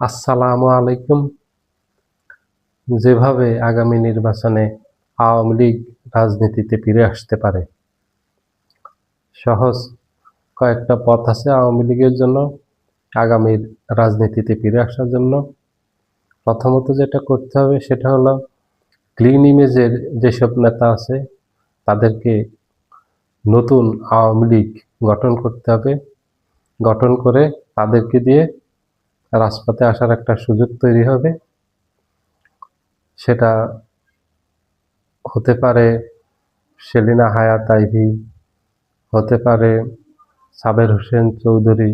আসসালামু আলাইকুম। যেভাবে আগামী নির্বাচনে আওয়ামী লীগ রাজনীতিতে ফিরে আসতে পারে, সহজ কয়েকটা পথ আছে আওয়ামী লীগের জন্য আগামীর রাজনীতিতে ফিরে আসার জন্য। প্রথমত যেটা করতে হবে সেটা হলো ক্লিন ইমেজের যেসব নেতা আছে, তাদেরকে নতুন আওয়ামী লীগ গঠন করতে হবে। গঠন করে তাদেরকে দিয়ে রাজপথে আসার একটা সুযোগ তৈরি হবে। সেটা হতে পারে সেলিনা হায়াত আইভি, হতে পারে সাবের হোসেন চৌধুরী।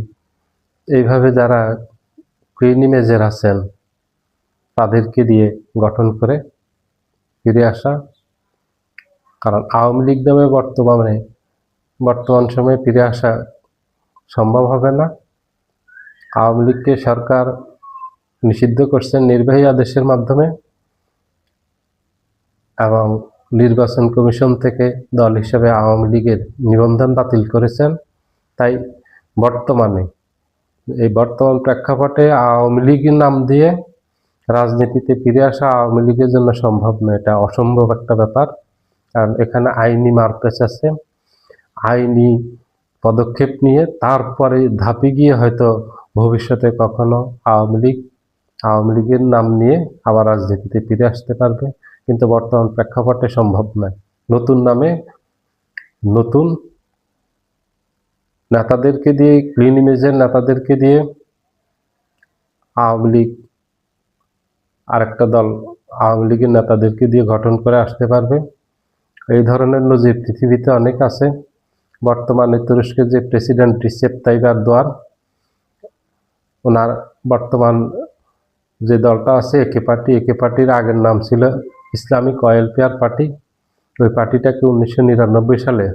এইভাবে যারা ক্লিন ইমেজের আছেন, তাদেরকে দিয়ে গঠন করে ফিরে আসা। কারণ আওয়ামী লীগ নামে বর্তমানে, বর্তমান সময়ে ফিরে আসা সম্ভব হবে না। আওয়ামী লীগকে সরকার নিষিদ্ধ করছেন নির্বাহী আদেশের মাধ্যমে এবং নির্বাচন কমিশন থেকে দল হিসেবে আওয়ামী লীগের নিবন্ধন বাতিল করেছেন। তাই বর্তমানে, এই বর্তমান প্রেক্ষাপটে আওয়ামী লীগের নাম দিয়ে রাজনীতিতে ফিরে আসা আওয়ামী লীগের জন্য সম্ভব নয়। এটা অসম্ভব একটা ব্যাপার। কারণ এখানে আইনি মারপ্যাচ আছে। আইনি পদক্ষেপ নিয়ে তারপরে ধাপে গিয়ে হয়তো ভবিষ্যতে কখনো আওয়ামী লীগ, আওয়ামী লীগের নাম নিয়ে আবার রাজনীতিতে ফিরে আসতে পারবে। কিন্তু বর্তমান প্রেক্ষাপটে সম্ভব নয়। নতুন নামে নতুন নেতাদেরকে দিয়ে ক্লিন ইমেজের নেতাদেরকে দিয়ে আওয়ামী লীগ আরেকটা দল আওয়ামী লীগের নেতাদেরকে দিয়ে গঠন করে আসতে পারবে। এই ধরনের নজির পৃথিবীতে অনেক আছে। বর্তমানে তুরস্কের যে প্রেসিডেন্ট রিসেপ তাইব দোয়ার ওনার বর্তমান যে দলটা আছে, একে পার্টি, একে পার্টির আগের নাম ছিল ইসলামিক ওয়েলফেয়ার পার্টি। ওই পার্টিটাকে উনিশশো নিরানব্বই সালে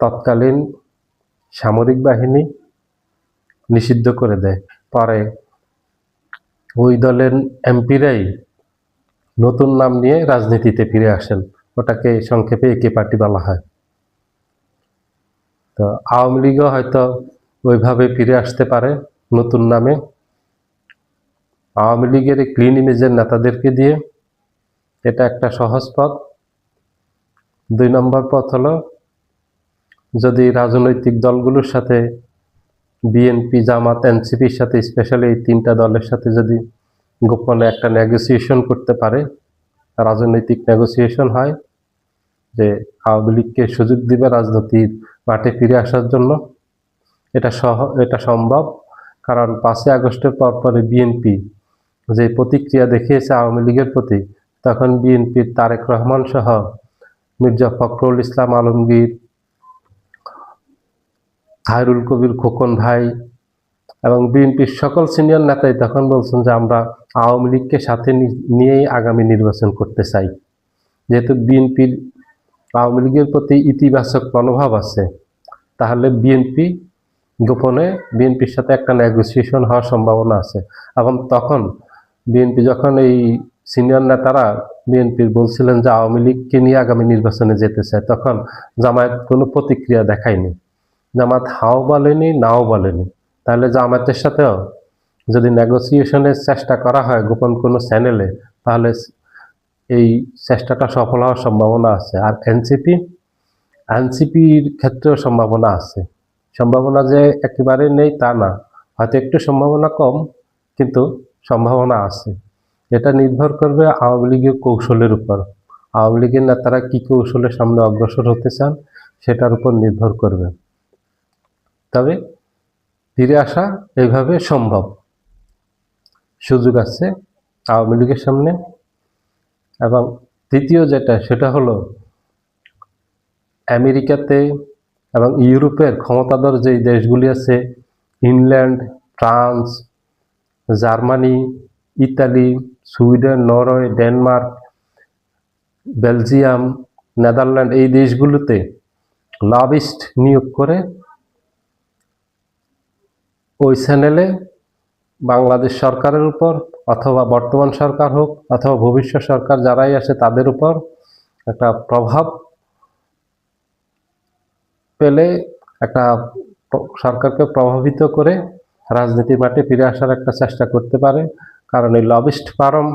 তৎকালীন সামরিক বাহিনী নিষিদ্ধ করে দেয়। পরে ওই দলের এমপিরাই নতুন নাম নিয়ে রাজনীতিতে ফিরে আসেন। ওটাকে সংক্ষেপে একে পার্টি বলা হয়। তো আওয়ামী লীগও হয়তো ওইভাবে ফিরে আসতে পারে নতুন নামে। আওয়ামী লীগের এই ক্লিন ইমেজের নেতাদেরকে দিয়ে এটা একটা সহজ পথ। দুই নম্বর পথ হলো, যদি রাজনৈতিক দলগুলোর সাথে বিএনপি জামাত এনসিপির সাথে স্পেশালি এই তিনটা দলের সাথে যদি গোপনে একটা নেগোসিয়েশন করতে পারে, রাজনৈতিক নেগোসিয়েশন হয়, যে আওয়ামী লীগকে সুযোগ দিবে রাজনীতির মাঠে ফিরে আসার জন্য। এটা সহ, এটা সম্ভব। কারণ পাঁচই আগস্টের পর পরে বিএনপি যে প্রতিক্রিয়া দেখিয়েছে আওয়ামী লীগের প্রতি, তখন বিএনপির তারেক রহমান সহ মির্জা ফখরুল ইসলাম আলমগীর, হায়রুল কবির খোকন ভাই এবং বিএনপির সকল সিনিয়র নেতাই তখন বলছেন যে আমরা আওয়ামী লীগকে সাথে নিয়েই আগামী নির্বাচন করতে চাই। যেহেতু বিএনপির আওয়ামী লীগের প্রতি ইতিবাচক মনোভাব আছে, তাহলে বিএনপি গোপনে বিএনপির সাথে একটা নেগোসিয়েশন হওয়ার সম্ভাবনা আছে। এবং তখন বিএনপি যখন এই সিনিয়র নেতারা বিএনপির বলছিলেন যে আওয়ামী লীগকে নিয়ে আগামী নির্বাচনে যেতে চায়, তখন জামায়াত কোনো প্রতিক্রিয়া দেখায়নি। জামাত হাও বলেনি, নাও বলেনি। তাহলে জামায়াতের সাথেও যদি নেগোসিয়েশনের চেষ্টা করা হয় গোপন কোনো চ্যানেলে তাহলে এই চেষ্টাটা সফল হওয়ার সম্ভাবনা আছে। আর এনসিপি, এনসিপির ক্ষেত্রেও সম্ভাবনা আছে। সম্ভাবনা যে একেবারে নেই তা না। হয়তো একটু সম্ভাবনা কম, কিন্তু সম্ভাবনা আছে। এটা নির্ভর করবে আওয়ামী লীগের কৌশলের উপর। আওয়ামী লীগের নেতারা কী কৌশলের সামনে অগ্রসর হতে চান, সেটার উপর নির্ভর করবে। তবে ফিরে আসা এইভাবে সম্ভব। সুযোগ আছে আওয়ামী লীগের সামনে। এবং তৃতীয় যেটা, সেটা হলো আমেরিকাতে এবং ইউরোপের ক্ষমতাধর যেই দেশগুলি আছে, England, France, Germany, Italy, Sweden, Norway, Denmark, Belgium, Netherland, এই দেশগুলোতে লবিস্ট নিয়োগ করে ওই চ্যানেলে বাংলাদেশ সরকারের উপর অথবা বর্তমান সরকার হোক অথবা ভবিষ্যৎ সরকার যারাই আসে তাদের উপর একটা প্রভাব পেলে একটা সরকারকে প্রভাবিত করে রাজনীতির মাঠে ফিরে আসার একটা চেষ্টা করতে পারে। কারণ এই লবিস্ট ফার্ম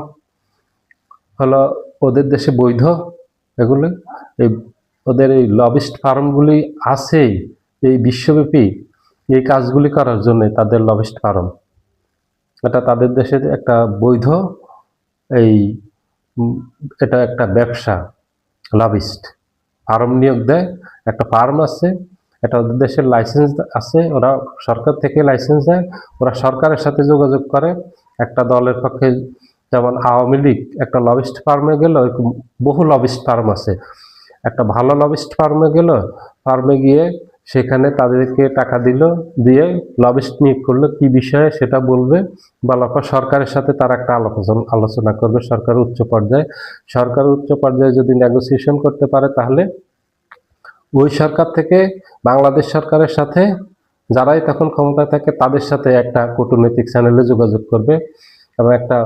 হলো ওদের দেশে বৈধ এগুলো। এই ওদের এই লবিস্ট ফার্মগুলি আছেই এই বিশ্বব্যাপী এই কাজগুলি করার জন্য তাদের লবিস্ট ফার্ম। এটা তাদের দেশের একটা বৈধ এই এটা একটা ব্যবসা, লবিস্ট। ফার্ম নিয়োগ দেয়, একটা ফার্ম আছে এটা ওদের দেশের লাইসেন্স আছে, ওরা সরকার থেকে লাইসেন্স দেয় ওরা সরকারের সাথে যোগাযোগ করে, একটা দলের পক্ষে যেমন আওয়ামী লীগ, একটা লবিস্ট ফার্মে গেল বহু লবিস্ট ফার্ম আছে। একটা ভালো লবিস্ট ফার্মে গেল ফার্মে গিয়ে সেখানে তাদেরকে টাকা দিল, দিয়ে লবিস্ট নিয়োগ করল, কি বিষয়ে সেটা বলবে? বা সরকারের সাথে তার একটা আলোচনা আলোচনা করবে সরকার উচ্চ পর্যায়ে। সরকার উচ্চ পর্যায়ে যদি নেগোসিয়েশন করতে পারে, তাহলে ওই সরকার থেকে, বাংলাদেশ সরকারের সাথে যারাই তখন ক্ষমতায় থাকে, তাদের সাথে একটা কূটনৈতিক চ্যানেলে যোগাযোগ করবে এবং একটা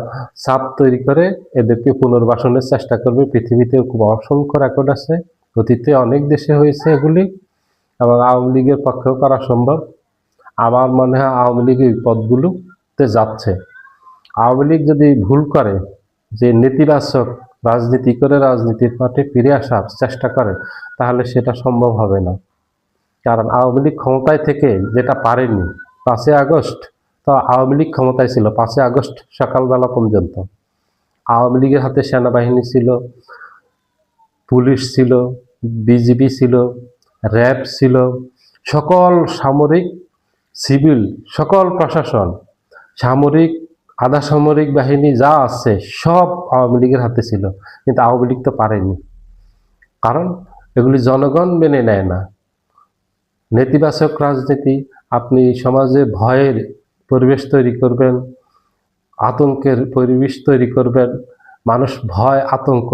চাপ তৈরি করে এদেরকে পুনর্বাসনের চেষ্টা করবে। পৃথিবীতে খুব অসংখ্য রেকর্ড আছে, অতীতে অনেক দেশে হয়েছে এগুলি। এবং আওয়ামী লীগের পক্ষেও করা সম্ভব। আমার মনে হয় আওয়ামী লীগ এই পথগুলোতে যাচ্ছে। আওয়ামী লীগ যদি ভুল করে, যে নেতিবাচক রাজনীতি করে রাজনীতির মাঠে ফিরে আসার চেষ্টা করে, তাহলে সেটা সম্ভব হবে না। কারণ আওয়ামী লীগ ক্ষমতায় থেকে যেটা পারেনি, পাঁচই আগস্ট তো আওয়ামী লীগ ক্ষমতায় ছিল, পাঁচই আগস্ট সকালবেলা পর্যন্ত। আওয়ামী লীগের হাতে সেনাবাহিনী ছিল, পুলিশ ছিল, বিজিবি ছিল র্যাব ছিল সকল সামরিক, সিভিল, সকল প্রশাসন, সামরিক, আধা সামরিক বাহিনী যা আছে সব আওয়ামী লীগের হাতে ছিল, কিন্তু আওয়ামী লীগ তো পারেনি। কারণ এগুলি জনগণ মেনে নেয় না। নেতিবাচক রাজনীতি, আপনি সমাজে ভয়ের পরিবেশ তৈরি করবেন, আতঙ্কের পরিবেশ তৈরি করবেন, মানুষ ভয়, আতঙ্ক,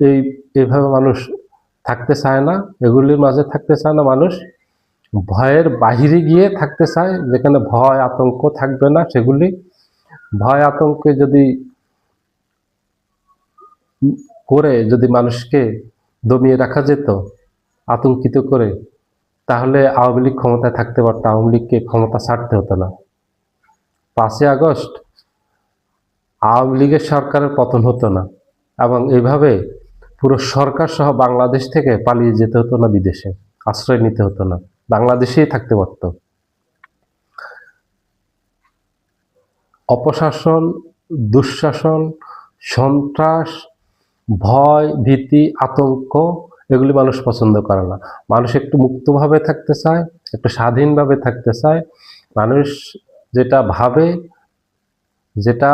এই এভাবে মানুষ থাকতে চায় না, এগুলির মাঝে থাকতে চায় না মানুষ, ভয়ের বাহিরে গিয়ে থাকতে চায়, যেখানে ভয়, আতঙ্ক থাকবে না সেগুলি। ভয়, আতঙ্কে যদি করে যদি মানুষকে দমিয়ে রাখা যেত, আতঙ্কিত করে, তাহলে আওয়ামী লীগ ক্ষমতায় থাকতে পারতো, আওয়ামী লীগকে ক্ষমতা ছাড়তে হতো না। পাঁচই আগস্ট আওয়ামী লীগের সরকারের পতন হতো না, এবং এইভাবে পুরো সরকার সহ বাংলাদেশ থেকে পালিয়ে যেতে হতো না বিদেশে, আশ্রয় নিতে হতো না। বাংলাদেশেই থাকতে পারতো। অপশাসন, দুঃশাসন, সন্ত্রাস, ভয়, ভীতি, আতঙ্ক, এগুলি মানুষ পছন্দ করে না। মানুষ একটু মুক্তভাবে থাকতে চায়, একটু স্বাধীনভাবে থাকতে চায়। মানুষ যেটা ভাবে, যেটা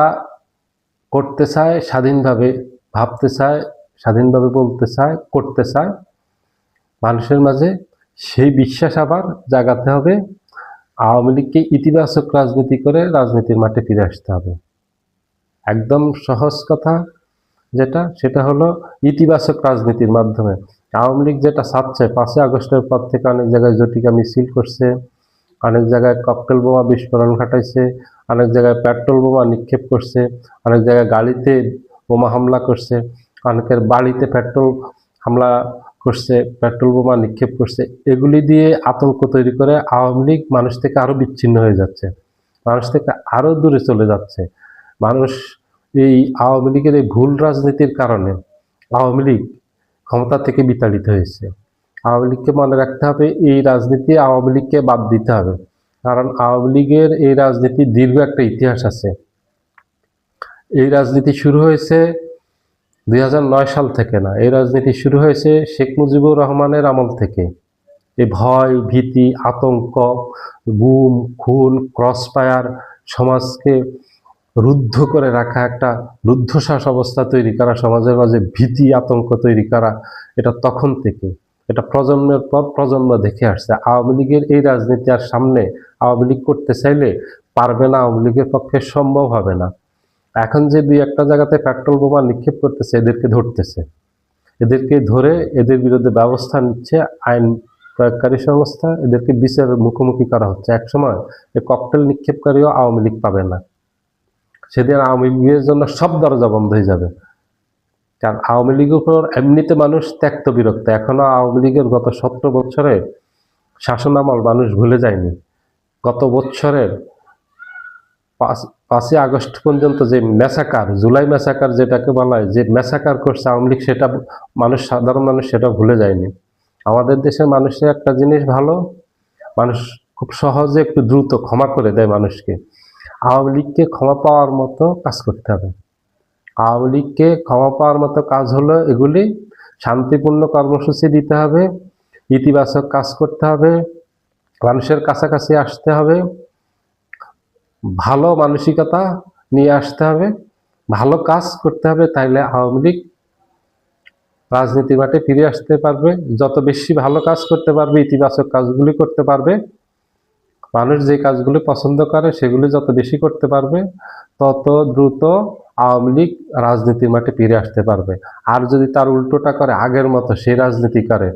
করতে চায়, স্বাধীনভাবে ভাবতে চায় স্বাধীনভাবে বলতে চায়, করতে চায়, মানুষের মাঝে সেই বিশ্বাস আবার জাগাতে হবে। আওয়ামী লীগকে ইতিবাচক রাজনীতি করে রাজনীতির মাঠে ফিরে আসতে হবে। একদম সহজ কথা যেটা, সেটা হলো ইতিবাচক রাজনীতির মাধ্যমে। আওয়ামী লীগ যেটা চাচ্ছে, পাঁচই আগস্টের পর থেকে অনেক জায়গায় জটিকা মিছিল করছে, অনেক জায়গায় ককটেল বোমা বিস্ফোরণ ঘটাইছে, অনেক জায়গায় পেট্রোল বোমা নিক্ষেপ করছে, অনেক জায়গায় গাড়িতে বোমা হামলা করছে। অনেকের বাড়িতে পেট্রোল হামলা করছে, পেট্রোল বোমা নিক্ষেপ করছে, এগুলি দিয়ে আতঙ্ক তৈরি করে আওয়ামী লীগ মানুষ থেকে আরও বিচ্ছিন্ন হয়ে যাচ্ছে, মানুষ থেকে আরও দূরে চলে যাচ্ছে। মানুষ এই আওয়ামী লীগের এই ভুল রাজনীতির কারণে আওয়ামী লীগ ক্ষমতা থেকে বিতাড়িত হয়েছে। আওয়ামী লীগকে মনে রাখতে হবে, এই রাজনীতি আওয়ামী লীগকে বাদ দিতে হবে, কারণ আওয়ামী লীগের এই রাজনীতির দীর্ঘ একটা ইতিহাস আছে। এই রাজনীতি শুরু হয়েছে দুই হাজার নয় সাল থেকে না, এই রাজনীতি শুরু হয়েছে শেখ মুজিবুর রহমানের আমল থেকে। এই ভয়, ভীতি, আতঙ্ক, গুম, খুন ক্রস ক্রসফায়ার সমাজকে রুদ্ধ করে রাখা একটা রুদ্ধশ্বাস অবস্থা তৈরি করা, সমাজের মাঝে ভীতি, আতঙ্ক তৈরি করা, এটা তখন থেকে। এটা প্রজন্মের পর প্রজন্ম দেখে আসছে। আওয়ামী লীগের এই রাজনীতি আর সামনে আওয়ামী লীগ করতে চাইলে পারবে না, আওয়ামী লীগের পক্ষে সম্ভব হবে না। এখন যে দুই একটা জায়গাতে পেট্রোল বোমা নিক্ষেপ করতেছে, এদেরকে ধরতেছে। এদেরকে ধরে এদের বিরুদ্ধে ব্যবস্থা নিচ্ছে আইন প্রয়োগকারী সংস্থা। এদেরকে বিচারের মুখোমুখি করা হচ্ছে। একসময় এই ককটেল নিক্ষেপকারীও আওয়ামী লীগ পাবে না। সেদিন আওয়ামী লীগের জন্য সব দরজা বন্ধ হয়ে যাবে। কারণ আওয়ামী লীগের উপর এমনিতে মানুষ ত্যক্ত বিরক্ত। এখনও আওয়ামী লীগের গত সতেরো বছরে শাসনামল মানুষ ভুলে যায়নি। গত বছরের পাঁচ পাঁচই আগস্ট পর্যন্ত যে ম্যাসাকার জুলাই ম্যাসাকার যেটাকে বলা হয়, যে ম্যাসাকার করছে আওয়ামী লীগ, সেটা মানুষ, সাধারণ মানুষ সেটা ভুলে যায়নি। আমাদের দেশের মানুষের একটা জিনিস ভালো, মানুষ খুব সহজে একটু দ্রুত ক্ষমা করে দেয় মানুষকে। আওয়ামী লীগকে ক্ষমা পাওয়ার মতো কাজ করতে হবে। আওয়ামী লীগকে ক্ষমা পাওয়ার মতো কাজ হলো এগুলি, শান্তিপূর্ণ কর্মসূচি দিতে হবে, ইতিবাচক কাজ করতে হবে, মানুষের কাছাকাছি আসতে হবে ভালো মানসিকতা নিয়ে আসতে হবে, ভালো কাজ করতে হবে, তাইলে আওয়ামী লীগ রাজনীতির মাঠে ফিরে আসতে পারবে। যত বেশি ভালো কাজ করতে পারবে, ইতিবাচক কাজগুলি করতে পারবে, মানুষ যে কাজগুলি পছন্দ করে সেগুলি যত বেশি করতে পারবে, তত দ্রুত আওয়ামী লীগ রাজনীতির মাঠে ফিরে আসতে পারবে। আর যদি তার উল্টোটা করে, আগের মতো সে রাজনীতি করে,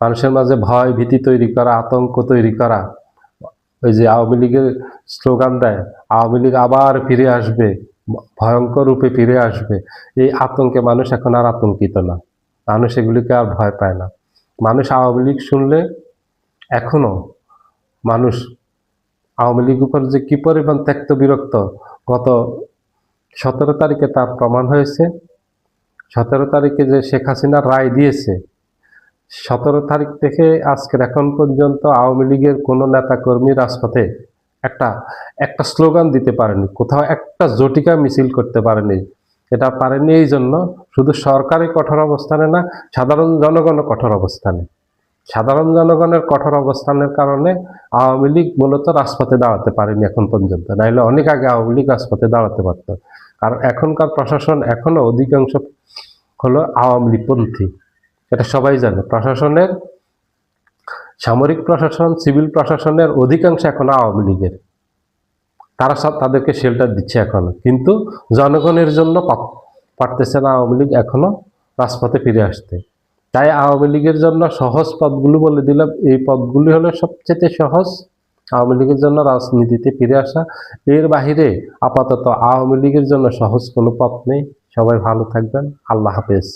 মানুষের মাঝে ভয় ভীতি তৈরি করা, আতঙ্ক তৈরি করা ওই যে আওয়ামী লীগের স্লোগান দেয়, আওয়ামী লীগ আবার ফিরে আসবে, ভয়ঙ্কর রূপে ফিরে আসবে। এই আতঙ্কে মানুষ এখন আর আতঙ্কিত না। মানুষ এগুলিকে আর ভয় পায় না। মানুষ আওয়ামী লীগ শুনলে এখনও মানুষ আওয়ামী লীগ উপর যে কি পরিমাণ ত্যক্ত বিরক্ত, গত সতেরো তারিখে তার প্রমাণ হয়েছে। সতেরো তারিখে যে শেখ হাসিনা রায় দিয়েছে সতেরো তারিখ থেকে আজকের এখন পর্যন্ত আওয়ামী লীগের কোনো নেতাকর্মী রাজপথে একটা একটা স্লোগান দিতে পারেনি, কোথাও একটা জটিকা মিছিল করতে পারেনি। এটা পারেনি এই জন্য শুধু সরকারি কঠোর অবস্থানে না, সাধারণ জনগণও কঠোর অবস্থানে। সাধারণ জনগণের কঠোর অবস্থানের কারণে আওয়ামী লীগ মূলত রাজপথে দাঁড়াতে পারেনি এখন পর্যন্ত। নাইলে অনেক আগে আওয়ামী লীগ রাজপথে দাঁড়াতে পারত। কারণ এখনকার প্রশাসন এখনও অধিকাংশ হলো আওয়ামী লীগপন্থী। এটা সবাই জানে। প্রশাসনের, সামরিক প্রশাসন, সিভিল প্রশাসনের অধিকাংশ এখনও আওয়ামী লীগের। তারা সব তাদেরকে শেল্টার দিচ্ছে এখন। কিন্তু জনগণের জন্য পারতেছে না আওয়ামী লীগ এখনও রাজপথে ফিরে আসতে। তাই আওয়ামী লীগের জন্য সহজ পদগুলো বলে দিলাম। এই পদগুলি হলো সবচেয়ে সহজ আওয়ামী লীগের জন্য রাজনীতিতে ফিরে আসা। এর বাহিরে আপাতত আওয়ামী লীগের জন্য সহজ কোনো পথ নেই। সবাই ভালো থাকবেন। আল্লাহ হাফেজ।